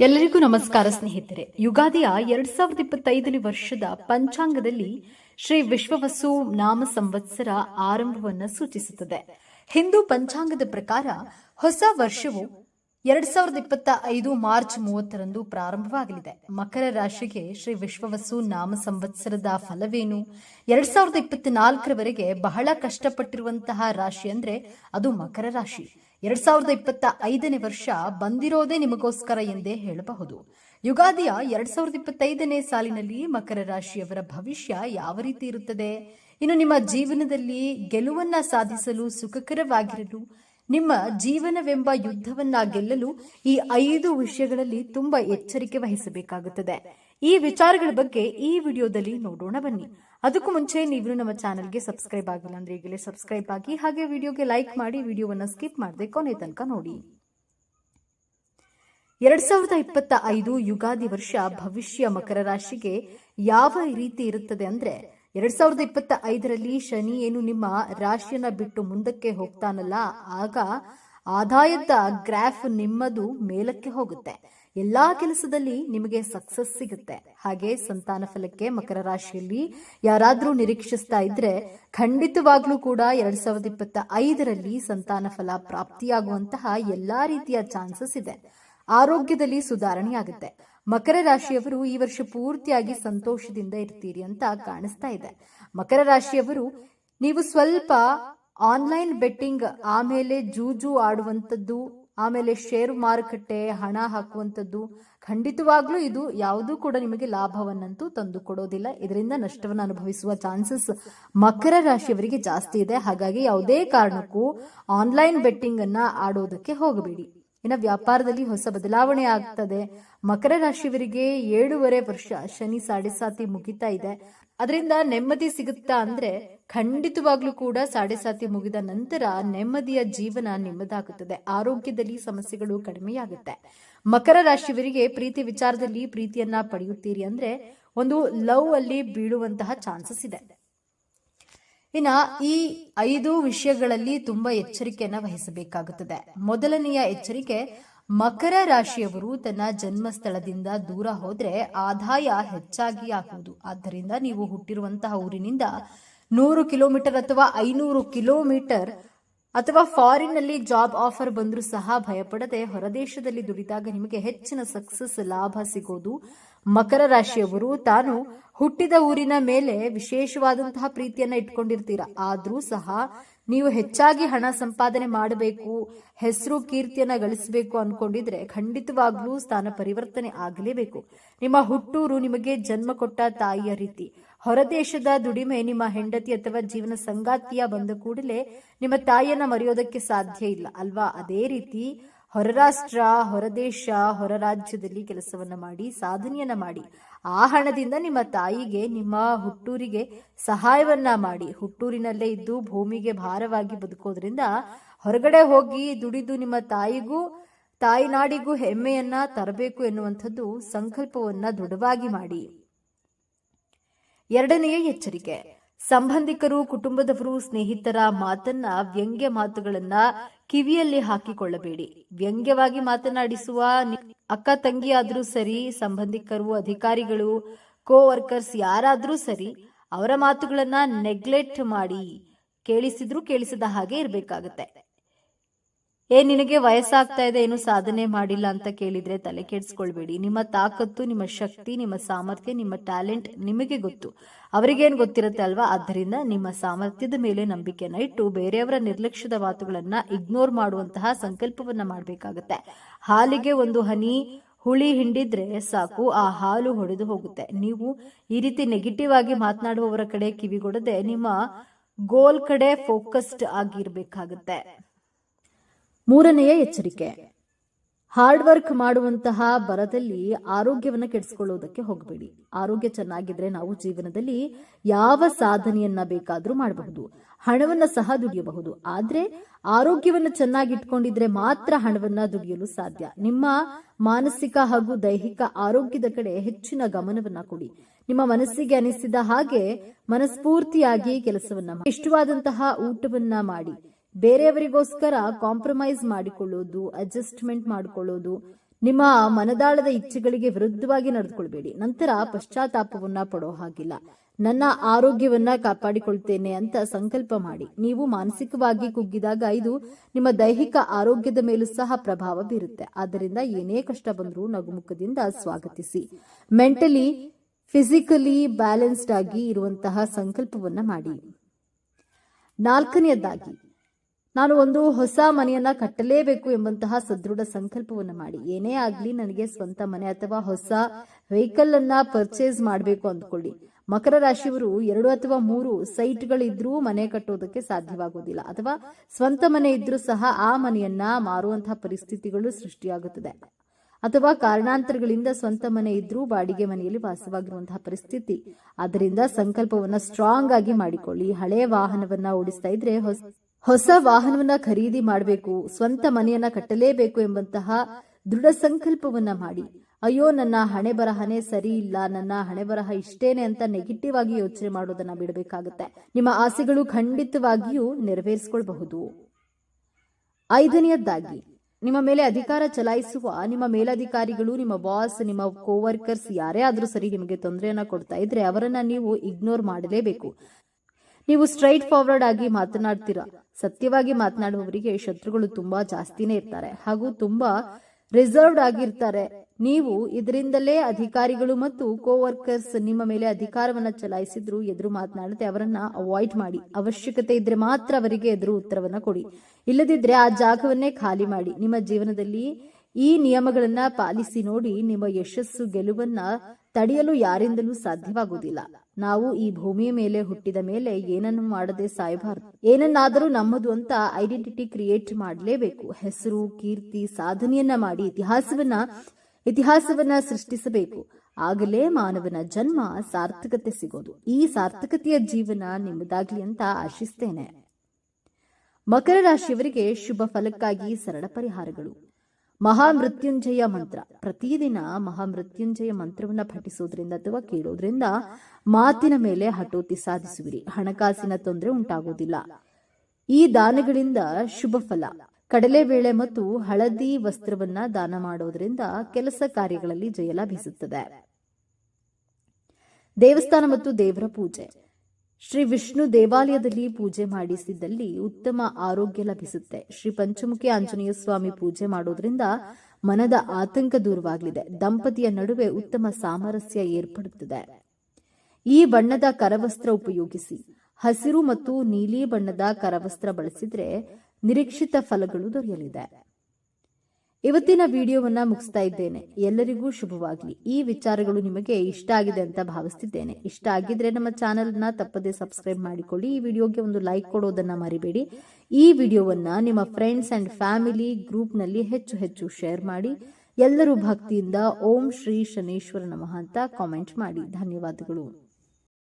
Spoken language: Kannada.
ಎಲ್ಲರಿಗೂ ನಮಸ್ಕಾರ ಸ್ನೇಹಿತರೆ. ಯುಗಾದಿಯ ಎರಡ್ ಸಾವಿರದ ಇಪ್ಪತ್ತೈದನೇ ವರ್ಷದ ಪಂಚಾಂಗದಲ್ಲಿ ಶ್ರೀ ವಿಶ್ವವಸು ನಾಮ ಸಂವತ್ಸರ ಆರಂಭವನ್ನು ಸೂಚಿಸುತ್ತದೆ. ಹಿಂದೂ ಪಂಚಾಂಗದ ಪ್ರಕಾರ ಹೊಸ ವರ್ಷವು ಎರಡ್ ಸಾವಿರದ ಇಪ್ಪತ್ತ ಐದು ಮಾರ್ಚ್ ಮೂವತ್ತರಂದು ಪ್ರಾರಂಭವಾಗಲಿದೆ. ಮಕರ ರಾಶಿಗೆ ಶ್ರೀ ವಿಶ್ವವಸು ನಾಮ ಸಂವತ್ಸರದ ಫಲವೇನು? ಎರಡ್ ಸಾವಿರದ ಇಪ್ಪತ್ನಾಲ್ಕರವರೆಗೆ ಬಹಳ ಕಷ್ಟಪಟ್ಟಿರುವಂತಹ ರಾಶಿ ಅಂದ್ರೆ ಅದು ಮಕರ ರಾಶಿ. ಎರಡ್ ಸಾವಿರದ ಇಪ್ಪತ್ತ ಐದನೇ ವರ್ಷ ಬಂದಿರೋದೇ ನಿಮಗೋಸ್ಕರ ಎಂದೇ ಹೇಳಬಹುದು. ಯುಗಾದಿಯ ಎರಡ್ ಸಾವಿರದ ಇಪ್ಪತ್ತೈದನೇ ಸಾಲಿನಲ್ಲಿ ಮಕರ ರಾಶಿಯವರ ಭವಿಷ್ಯ ಯಾವ ರೀತಿ ಇರುತ್ತದೆ? ಇನ್ನು ನಿಮ್ಮ ಜೀವನದಲ್ಲಿ ಗೆಲುವನ್ನ ಸಾಧಿಸಲು ಸುಖಕರವಾಗಿರಲು, ನಿಮ್ಮ ಜೀವನವೆಂಬ ಯುದ್ಧವನ್ನ ಗೆಲ್ಲಲು ಈ ಐದು ವಿಷಯಗಳಲ್ಲಿ ತುಂಬಾ ಎಚ್ಚರಿಕೆ ವಹಿಸಬೇಕಾಗುತ್ತದೆ. ಈ ವಿಚಾರಗಳ ಬಗ್ಗೆ ಈ ವಿಡಿಯೋದಲ್ಲಿ ನೋಡೋಣ ಬನ್ನಿ. ಅದಕ್ಕೂ ಮುಂಚೆ ನೀವು ನಮ್ಮ ಚಾನಲ್ಗೆ ಸಬ್ಸ್ಕ್ರೈಬ್ ಆಗಿಲ್ಲ ಅಂದ್ರೆ ಈಗಲೇ ಸಬ್ಸ್ಕ್ರೈಬ್ ಆಗಿ ಹಾಗೆ ವಿಡಿಯೋಗೆ ಲೈಕ್ ಮಾಡಿ ವಿಡಿಯೋವನ್ನು ಸ್ಕಿಪ್ ಮಾಡದೆ ಕೊನೆ ತನಕ ನೋಡಿ. ಎರಡ್ ಸಾವಿರದ ಇಪ್ಪತ್ತ ಐದು ಯುಗಾದಿ ವರ್ಷ ಭವಿಷ್ಯ ಮಕರ ರಾಶಿಗೆ ಯಾವ ರೀತಿ ಇರುತ್ತದೆ ಅಂದ್ರೆ ಎರಡ್ ಸಾವಿರದ ಇಪ್ಪತ್ತ ಐದರಲ್ಲಿ ಶನಿ ಏನು ನಿಮ್ಮ ರಾಶಿಯನ್ನ ಬಿಟ್ಟು ಮುಂದಕ್ಕೆ ಹೋಗ್ತಾನಲ್ಲ, ಆಗ ಆದಾಯದ ಗ್ರಾಫ್ ನಿಮ್ಮದು ಮೇಲಕ್ಕೆ ಹೋಗುತ್ತೆ. ಎಲ್ಲಾ ಕೆಲಸದಲ್ಲಿ ನಿಮಗೆ ಸಕ್ಸಸ್ ಸಿಗುತ್ತೆ. ಹಾಗೆ ಸಂತಾನ ಫಲಕ್ಕೆ ಮಕರ ರಾಶಿಯಲ್ಲಿ ಯಾರಾದ್ರೂ ನಿರೀಕ್ಷಿಸ್ತಾ ಇದ್ರೆ ಖಂಡಿತವಾಗ್ಲೂ ಕೂಡ ಎರಡ್ ಸಾವಿರದ ಇಪ್ಪತ್ತ ಐದರಲ್ಲಿ ಸಂತಾನ ಫಲ ಪ್ರಾಪ್ತಿಯಾಗುವಂತಹ ಎಲ್ಲಾ ರೀತಿಯ ಚಾನ್ಸಸ್ ಇದೆ. ಆರೋಗ್ಯದಲ್ಲಿ ಸುಧಾರಣೆಯಾಗುತ್ತೆ. ಮಕರ ರಾಶಿಯವರು ಈ ವರ್ಷ ಪೂರ್ತಿಯಾಗಿ ಸಂತೋಷದಿಂದ ಇರ್ತೀರಿ ಅಂತ ಕಾಣಿಸ್ತಾ ಇದೆ. ಮಕರ ರಾಶಿಯವರು ನೀವು ಸ್ವಲ್ಪ ಆನ್ಲೈನ್ ಬೆಟ್ಟಿಂಗ್ ಆಮೇಲೆ ಜೂಜು ಆಡುವಂಥದ್ದು ಆಮೇಲೆ ಷೇರು ಮಾರುಕಟ್ಟೆ, ಹಣ ಹಾಕುವಂಥದ್ದು, ಖಂಡಿತವಾಗ್ಲೂ ಇದು ಯಾವುದೂ ಕೂಡ ನಿಮಗೆ ಲಾಭವನ್ನಂತೂ ತಂದು ಕೊಡೋದಿಲ್ಲ. ಇದರಿಂದ ನಷ್ಟವನ್ನು ಅನುಭವಿಸುವ ಚಾನ್ಸಸ್ ಮಕರ ರಾಶಿಯವರಿಗೆ ಜಾಸ್ತಿ ಇದೆ. ಹಾಗಾಗಿ ಯಾವುದೇ ಕಾರಣಕ್ಕೂ ಆನ್ಲೈನ್ ಬೆಟ್ಟಿಂಗ್ ಅನ್ನ ಆಡೋದಕ್ಕೆ ಹೋಗಬೇಡಿ. ಇನ್ನು ವ್ಯಾಪಾರದಲ್ಲಿ ಹೊಸ ಬದಲಾವಣೆ ಆಗ್ತದೆ. ಮಕರ ರಾಶಿಯವರಿಗೆ ಏಳೂವರೆ ವರ್ಷ ಶನಿ, ಸಾಡೆ ಸಾತಿ ಮುಗಿತಾ ಇದೆ. ಅದರಿಂದ ನೆಮ್ಮದಿ ಸಿಗುತ್ತಾ ಅಂದ್ರೆ ಖಂಡಿತವಾಗ್ಲೂ ಕೂಡ ಸಾಡೆ ಸಾತಿ ಮುಗಿದ ನಂತರ ನೆಮ್ಮದಿಯ ಜೀವನ ನಿಮ್ಮದಾಗುತ್ತದೆ. ಆರೋಗ್ಯದಲ್ಲಿ ಸಮಸ್ಯೆಗಳು ಕಡಿಮೆಯಾಗುತ್ತೆ. ಮಕರ ರಾಶಿಯವರಿಗೆ ಪ್ರೀತಿ ವಿಚಾರದಲ್ಲಿ ಪ್ರೀತಿಯನ್ನ ಪಡೆಯುತ್ತೀರಿ ಅಂದ್ರೆ ಒಂದು ಲವ್ ಅಲ್ಲಿ ಬೀಳುವಂತಹ ಚಾನ್ಸಸ್ ಇದೆ. ಇನ್ನ ಈ ಐದು ವಿಷಯಗಳಲ್ಲಿ ತುಂಬಾ ಎಚ್ಚರಿಕೆಯನ್ನ ವಹಿಸಬೇಕಾಗುತ್ತದೆ. ಮೊದಲನೆಯ ಎಚ್ಚರಿಕೆ ಮಕರ ರಾಶಿಯವರು ತನ್ನ ಜನ್ಮಸ್ಥಳದಿಂದ ದೂರ ಹೋದ್ರೆ ಆದಾಯ ಹೆಚ್ಚಾಗಿ ಆಗುವುದು. ಆದ್ದರಿಂದ ನೀವು ಹುಟ್ಟಿರುವಂತಹ ಊರಿನಿಂದ ನೂರು ಕಿಲೋಮೀಟರ್ ಅಥವಾ ಐನೂರು ಕಿಲೋಮೀಟರ್ ಅಥವಾ ಫಾರಿನ್ನಲ್ಲಿ ಜಾಬ್ ಆಫರ್ ಬಂದರೂ ಸಹ ಭಯಪಡದೆ ಹೊರದೇಶದಲ್ಲಿ ದುಡಿದಾಗ ನಿಮಗೆ ಹೆಚ್ಚಿನ ಸಕ್ಸಸ್ ಲಾಭ ಸಿಗೋದು. ಮಕರ ರಾಶಿಯವರು, ತಾನು ಹುಟ್ಟಿದ ಊರಿನ ಮೇಲೆ ವಿಶೇಷವಾದಂತಹ ಪ್ರೀತಿಯನ್ನ ಇಟ್ಕೊಂಡಿರ್ತೀರ. ಆದ್ರೂ ಸಹ ನೀವು ಹೆಚ್ಚಾಗಿ ಹಣ ಸಂಪಾದನೆ ಮಾಡಬೇಕು, ಹೆಸರು ಕೀರ್ತಿಯನ್ನ ಗಳಿಸಬೇಕು ಅನ್ಕೊಂಡಿದ್ರೆ ಖಂಡಿತವಾಗ್ಲೂ ಸ್ಥಾನ ಪರಿವರ್ತನೆ ಆಗಲೇಬೇಕು. ನಿಮ್ಮ ಹುಟ್ಟೂರು ನಿಮಗೆ ಜನ್ಮ ಕೊಟ್ಟ ತಾಯಿಯ ರೀತಿ. ಹೊರದೇಶದ ದುಡಿಮೆ ನಿಮ್ಮ ಹೆಂಡತಿ ಅಥವಾ ಜೀವನ ಸಂಗಾತಿಯ ಬಂದ ಕೂಡಲೇ ನಿಮ್ಮ ತಾಯಿಯನ್ನ ಮರೆಯೋದಕ್ಕೆ ಸಾಧ್ಯ ಇಲ್ಲ, ಅಲ್ವಾ? ಅದೇ ರೀತಿ ಹೊರರಾಷ್ಟ್ರ, ಹೊರದೇಶ ಹೊರ ರಾಜ್ಯದಲ್ಲಿ ಕೆಲಸವನ್ನ ಮಾಡಿ, ಸಾಧನೆಯನ್ನ ಮಾಡಿ ಆ ಹಣದಿಂದ ನಿಮ್ಮ ತಾಯಿಗೆ, ನಿಮ್ಮ ಹುಟ್ಟೂರಿಗೆ ಸಹಾಯವನ್ನ ಮಾಡಿ, ಹುಟ್ಟೂರಿನಲ್ಲೇ ಇದ್ದು ಭೂಮಿಗೆ ಭಾರವಾಗಿ ಬದುಕೋದ್ರಿಂದ ಹೊರಗಡೆ ಹೋಗಿ ದುಡಿದು ನಿಮ್ಮ ತಾಯಿಗೂ, ತಾಯಿನಾಡಿಗೂ ಹೆಮ್ಮೆಯನ್ನ ತರಬೇಕು ಎನ್ನುವಂಥದ್ದು ಸಂಕಲ್ಪವನ್ನ ದೃಢವಾಗಿ ಮಾಡಿ. ಎರಡನೆಯ ಎಚ್ಚರಿಕೆ ಸಂಬಂಧಿಕರು, ಕುಟುಂಬದವರು, ಸ್ನೇಹಿತರ ಮಾತನ್ನ, ವ್ಯಂಗ್ಯ ಮಾತುಗಳನ್ನ ಕಿವಿಯಲ್ಲಿ ಹಾಕಿಕೊಳ್ಳಬೇಡಿ. ವ್ಯಂಗ್ಯವಾಗಿ ಮಾತನಾಡಿಸುವ ಅಕ್ಕ ತಂಗಿಯಾದ್ರೂ ಸರಿ, ಸಂಬಂಧಿಕರು, ಅಧಿಕಾರಿಗಳು ಕೋ ವರ್ಕರ್ಸ್ ಯಾರಾದ್ರೂ ಸರಿ, ಅವರ ಮಾತುಗಳನ್ನ ನೆಗ್ಲೆಕ್ಟ್ ಮಾಡಿ ಕೇಳಿಸಿದ್ರು ಕೇಳಿಸಿದ ಹಾಗೆ ಇರಬೇಕಾಗತ್ತೆ. ಏ, ನಿನಗೆ ವಯಸ್ಸಾಗ್ತಾ ಇದೆ ಏನು ಸಾಧನೆ ಮಾಡಿಲ್ಲ ಅಂತ ಕೇಳಿದ್ರೆ ತಲೆ ಕೆಡಿಸ್ಕೊಳ್ಬೇಡಿ. ನಿಮ್ಮ ತಾಕತ್ತು, ನಿಮ್ಮ ಶಕ್ತಿ, ನಿಮ್ಮ ಸಾಮರ್ಥ್ಯ, ನಿಮ್ಮ ಟ್ಯಾಲೆಂಟ್ ನಿಮಗೆ ಗೊತ್ತು. ಅವರಿಗೇನು ಗೊತ್ತಿರುತ್ತೆ ಅಲ್ವಾ? ಆದ್ದರಿಂದ ನಿಮ್ಮ ಸಾಮರ್ಥ್ಯದ ಮೇಲೆ ನಂಬಿಕೆನ ಇಟ್ಟು ಬೇರೆಯವರ ನಿರ್ಲಕ್ಷ್ಯದ ಮಾತುಗಳನ್ನ ಇಗ್ನೋರ್ ಮಾಡುವಂತಹ ಸಂಕಲ್ಪವನ್ನ ಮಾಡಬೇಕಾಗತ್ತೆ. ಹಾಲಿಗೆ ಒಂದು ಹನಿ, ಹುಳಿ ಹಿಂಡಿದ್ರೆ ಸಾಕು, ಆ ಹಾಲು ಹೊಡೆದು ಹೋಗುತ್ತೆ. ನೀವು ಈ ರೀತಿ ನೆಗೆಟಿವ್ ಆಗಿ ಮಾತನಾಡುವವರ ಕಡೆ ಕಿವಿಗೊಡದೆ ನಿಮ್ಮ ಗೋಲ್ ಕಡೆ ಫೋಕಸ್ಡ್ ಆಗಿರ್ಬೇಕಾಗತ್ತೆ. ಮೂರನೆಯ ಎಚ್ಚರಿಕೆ. ಹಾರ್ಡ್ ವರ್ಕ್ ಮಾಡುವಂತಹ ಬರದಲ್ಲಿ ಆರೋಗ್ಯವನ್ನು ಕೆಡಿಸಿಕೊಳ್ಳುವುದಕ್ಕೆ ಹೋಗಬೇಡಿ. ಆರೋಗ್ಯ ಚೆನ್ನಾಗಿದ್ರೆ ನಾವು ಜೀವನದಲ್ಲಿ ಯಾವ ಸಾಧನೆಯನ್ನ ಬೇಕಾದ್ರೂ ಮಾಡಬಹುದು. ಹಣವನ್ನ ಸಹ ದುಡಿಯಬಹುದು. ಆದ್ರೆ ಆರೋಗ್ಯವನ್ನ ಚೆನ್ನಾಗಿ ಇಟ್ಕೊಂಡಿದ್ರೆ ಮಾತ್ರ ಹಣವನ್ನ ದುಡಿಯಲು ಸಾಧ್ಯ. ನಿಮ್ಮ ಮಾನಸಿಕ ಹಾಗೂ ದೈಹಿಕ ಆರೋಗ್ಯದ ಕಡೆ ಹೆಚ್ಚಿನ ಗಮನವನ್ನ ಕೊಡಿ. ನಿಮ್ಮ ಮನಸ್ಸಿಗೆ ಅನಿಸಿದ ಹಾಗೆ ಮನಸ್ಫೂರ್ತಿಯಾಗಿ ಕೆಲಸವನ್ನ ಇಷ್ಟವಾದಂತಹ ಊಟವನ್ನ ಮಾಡಿ. ಬೇರೆಯವರಿಗೋಸ್ಕರ ಕಾಂಪ್ರಮೈಸ್ ಮಾಡಿಕೊಳ್ಳೋದು, ಅಡ್ಜಸ್ಟ್ಮೆಂಟ್ ಮಾಡಿಕೊಳ್ಳೋದು, ನಿಮ್ಮ ಮನದಾಳದ ಇಚ್ಛೆಗಳಿಗೆ ವಿರುದ್ಧವಾಗಿ ನಡೆದುಕೊಳ್ಬೇಡಿ. ನಂತರ ಪಶ್ಚಾತ್ತಾಪವನ್ನ ಪಡೋ ಹಾಗಿಲ್ಲ. ನನ್ನ ಆರೋಗ್ಯವನ್ನ ಕಾಪಾಡಿಕೊಳ್ತೇನೆ ಅಂತ ಸಂಕಲ್ಪ ಮಾಡಿ. ನೀವು ಮಾನಸಿಕವಾಗಿ ಕುಗ್ಗಿದಾಗ ಇದು ನಿಮ್ಮ ದೈಹಿಕ ಆರೋಗ್ಯದ ಮೇಲೂ ಸಹ ಪ್ರಭಾವ ಬೀರುತ್ತೆ. ಆದ್ದರಿಂದ ಏನೇ ಕಷ್ಟ ಬಂದರೂ ನಗುಮುಖದಿಂದ ಸ್ವಾಗತಿಸಿ. ಮೆಂಟಲಿ ಫಿಸಿಕಲಿ ಬ್ಯಾಲೆನ್ಸ್ಡ್ ಆಗಿ ಇರುವಂತಹ ಸಂಕಲ್ಪವನ್ನ ಮಾಡಿ. ನಾಲ್ಕನೆಯದಾಗಿ ನಾನು ಒಂದು ಹೊಸ ಮನೆಯನ್ನ ಕಟ್ಟಲೇಬೇಕು ಎಂಬಂತಹ ಸದೃಢ ಸಂಕಲ್ಪವನ್ನು ಮಾಡಿ. ಏನೇ ಆಗ್ಲಿ ನನಗೆ ಸ್ವಂತ ಮನೆ ಅಥವಾ ಹೊಸ ವೆಹಿಕಲ್ ಅನ್ನ ಪರ್ಚೇಸ್ ಮಾಡಬೇಕು ಅಂದ್ಕೊಳ್ಳಿ. ಮಕರ ರಾಶಿಯವರು ಎರಡು ಅಥವಾ ಮೂರು ಸೈಟ್ಗಳಿದ್ರೂ ಮನೆ ಕಟ್ಟೋದಕ್ಕೆ ಸಾಧ್ಯವಾಗುವುದಿಲ್ಲ ಅಥವಾ ಸ್ವಂತ ಮನೆ ಇದ್ರೂ ಸಹ ಆ ಮನೆಯನ್ನ ಮಾರುವಂತಹ ಪರಿಸ್ಥಿತಿಗಳು ಸೃಷ್ಟಿಯಾಗುತ್ತದೆ. ಅಥವಾ ಕಾರಣಾಂತರಗಳಿಂದ ಸ್ವಂತ ಮನೆ ಇದ್ರೂ ಬಾಡಿಗೆ ಮನೆಯಲ್ಲಿ ವಾಸವಾಗಿರುವಂತಹ ಪರಿಸ್ಥಿತಿ. ಅದರಿಂದ ಸಂಕಲ್ಪವನ್ನ ಸ್ಟ್ರಾಂಗ್ ಆಗಿ ಮಾಡಿಕೊಳ್ಳಿ. ಹಳೆ ವಾಹನವನ್ನ ಓಡಿಸ್ತಾ ಇದ್ರೆ ಹೊಸ ಹೊಸ ವಾಹನವನ್ನ ಖರೀದಿ ಮಾಡಬೇಕು, ಸ್ವಂತ ಮನೆಯನ್ನ ಕಟ್ಟಲೇಬೇಕು ಎಂಬಂತಹ ದೃಢ ಸಂಕಲ್ಪವನ್ನ ಮಾಡಿ. ಅಯ್ಯೋ, ನನ್ನ ಹಣೆ ಬರಹನೇ ಸರಿ ಇಲ್ಲ, ನನ್ನ ಹಣೆ ಬರಹ ಇಷ್ಟೇನೆ ಅಂತ ನೆಗೆಟಿವ್ ಆಗಿ ಯೋಚನೆ ಮಾಡೋದನ್ನ ಬಿಡಬೇಕಾಗುತ್ತೆ. ನಿಮ್ಮ ಆಸೆಗಳು ಖಂಡಿತವಾಗಿಯೂ ನೆರವೇರಿಸಿಕೊಳ್ಬಹುದು. ಐದನೆಯದ್ದಾಗಿ, ನಿಮ್ಮ ಮೇಲೆ ಅಧಿಕಾರ ಚಲಾಯಿಸುವ, ನಿಮ್ಮ ಮೇಲಧಿಕಾರಿಗಳು, ನಿಮ್ಮ ಬಾಸ್ ನಿಮ್ಮ ಕೋವರ್ಕರ್ಸ್ ಯಾರೇ ಆದ್ರೂ ಸರಿ ನಿಮಗೆ ತೊಂದರೆಯನ್ನ ಕೊಡ್ತಾ ಇದ್ರೆ ಅವರನ್ನ ನೀವು ಇಗ್ನೋರ್ ಮಾಡಲೇಬೇಕು. ನೀವು ಸ್ಟ್ರೈಟ್ ಫಾರ್ವರ್ಡ್ ಆಗಿ ಮಾತನಾಡ್ತೀರಾ? ಸತ್ಯವಾಗಿ ಮಾತನಾಡುವವರಿಗೆ ಶತ್ರುಗಳು ತುಂಬಾ ಜಾಸ್ತಿನೇ ಇರ್ತಾರೆ ಹಾಗೂ ತುಂಬಾ ರಿಸರ್ವ್ಡ್ ಆಗಿರ್ತಾರೆ. ನೀವು ಇದರಿಂದಲೇ ಅಧಿಕಾರಿಗಳು ಮತ್ತು ಕೋವರ್ಕರ್ಸ್ ನಿಮ್ಮ ಮೇಲೆ ಅಧಿಕಾರವನ್ನ ಚಲಾಯಿಸಿದ್ರು, ಎದುರು ಮಾತನಾಡದೆ ಅವರನ್ನ ಅವಾಯ್ಡ್ ಮಾಡಿ. ಅವಶ್ಯಕತೆ ಇದ್ರೆ ಮಾತ್ರ ಅವರಿಗೆ ಎದುರು ಉತ್ತರವನ್ನ ಕೊಡಿ. ಇಲ್ಲದಿದ್ರೆ ಆ ಜಾಗವನ್ನೇ ಖಾಲಿ ಮಾಡಿ. ನಿಮ್ಮ ಜೀವನದಲ್ಲಿ ಈ ನಿಯಮಗಳನ್ನ ಪಾಲಿಸಿ ನೋಡಿ ನಿಮ್ಮ ಯಶಸ್ಸು ಗೆಲುವನ್ನ ತಡೆಯಲು ಯಾರಿಂದಲೂ ಸಾಧ್ಯವಾಗುವುದಿಲ್ಲ. ನಾವು ಈ ಭೂಮಿಯ ಮೇಲೆ ಹುಟ್ಟಿದ ಮೇಲೆ ಏನನ್ನು ಮಾಡದೆ ಸಾಯಬಾರದು. ಏನನ್ನಾದರೂ ನಮ್ಮದು ಅಂತ ಐಡೆಂಟಿಟಿ ಕ್ರಿಯೇಟ್ ಮಾಡಲೇಬೇಕು. ಹೆಸರು, ಕೀರ್ತಿ, ಸಾಧನೆಯನ್ನ ಮಾಡಿ ಇತಿಹಾಸವನ್ನ ಇತಿಹಾಸವನ್ನ ಸೃಷ್ಟಿಸಬೇಕು. ಆಗಲೇ ಮಾನವನ ಜನ್ಮ ಸಾರ್ಥಕತೆ ಸಿಗೋದು. ಈ ಸಾರ್ಥಕತೆಯ ಜೀವನ ನಿಮ್ಮದಾಗ್ಲಿ ಅಂತ ಆಶಿಸ್ತೇನೆ. ಮಕರ ರಾಶಿಯವರಿಗೆ ಶುಭ ಫಲಕ್ಕಾಗಿ ಸರಳ ಪರಿಹಾರಗಳು. ಮಹಾಮೃತ್ಯುಂಜಯ ಮಂತ್ರ. ಪ್ರತಿದಿನ ಮಹಾಮೃತ್ಯುಂಜಯ ಮಂತ್ರವನ್ನ ಪಠಿಸೋದ್ರಿಂದ ಅಥವಾ ಕೇಳೋದ್ರಿಂದ ಮಾತಿನ ಮೇಲೆ ಹಟೋತಿ ಸಾಧಿಸುವಿರಿ. ಹಣಕಾಸಿನ ತೊಂದರೆ ಉಂಟಾಗುವುದಿಲ್ಲ. ಈ ದಾನಗಳಿಂದ ಶುಭ ಫಲ. ಕಡಲೆಬೇಳೆ ಮತ್ತು ಹಳದಿ ವಸ್ತ್ರವನ್ನ ದಾನ ಮಾಡೋದ್ರಿಂದ ಕೆಲಸ ಕಾರ್ಯಗಳಲ್ಲಿ ಜಯ ಲಭಿಸುತ್ತದೆ. ದೇವಸ್ಥಾನ ಮತ್ತು ದೇವರ ಪೂಜೆ. ಶ್ರೀ ವಿಷ್ಣು ದೇವಾಲಯದಲ್ಲಿ ಪೂಜೆ ಮಾಡಿಸಿದ್ದಲ್ಲಿ ಉತ್ತಮ ಆರೋಗ್ಯ ಲಭಿಸುತ್ತೆ. ಶ್ರೀ ಪಂಚಮುಖಿ ಆಂಜನೇಯ ಸ್ವಾಮಿ ಪೂಜೆ ಮಾಡೋದ್ರಿಂದ ಮನದ ಆತಂಕ ದೂರವಾಗಲಿದೆ. ದಂಪತಿಯ ನಡುವೆ ಉತ್ತಮ ಸಾಮರಸ್ಯ ಏರ್ಪಡುತ್ತದೆ. ಈ ಬಣ್ಣದ ಕರವಸ್ತ್ರ ಉಪಯೋಗಿಸಿ, ಹಸಿರು ಮತ್ತು ನೀಲಿ ಬಣ್ಣದ ಕರವಸ್ತ್ರ ಬಳಸಿದ್ರೆ ನಿರೀಕ್ಷಿತ ಫಲಗಳು ದೊರೆಯಲಿದೆ. ಇವತ್ತಿನ ವಿಡಿಯೋವನ್ನ ಮುಗಿಸ್ತಾ ಇದ್ದೇನೆ. ಎಲ್ಲರಿಗೂ ಶುಭವಾಗಲಿ. ಈ ವಿಚಾರಗಳು ನಿಮಗೆ ಇಷ್ಟ ಆಗಿದೆ ಅಂತ ಭಾವಿಸ್ತಿದ್ದೇನೆ. ಇಷ್ಟ ಆಗಿದ್ರೆ ನಮ್ಮ ಚಾನೆಲ್ನ ತಪ್ಪದೆ ಸಬ್ಸ್ಕ್ರೈಬ್ ಮಾಡಿಕೊಳ್ಳಿ. ಈ ವಿಡಿಯೋಗೆ ಒಂದು ಲೈಕ್ ಕೊಡೋದನ್ನ ಮರಿಬೇಡಿ. ಈ ವಿಡಿಯೋವನ್ನ ನಿಮ್ಮ ಫ್ರೆಂಡ್ಸ್ ಅಂಡ್ ಫ್ಯಾಮಿಲಿ ಗ್ರೂಪ್ನಲ್ಲಿ ಹೆಚ್ಚು ಹೆಚ್ಚು ಶೇರ್ ಮಾಡಿ. ಎಲ್ಲರೂ ಭಕ್ತಿಯಿಂದ ಓಂ ಶ್ರೀ ಶನೇಶ್ವರ ನಮಃ ಅಂತ ಕಾಮೆಂಟ್ ಮಾಡಿ. ಧನ್ಯವಾದಗಳು.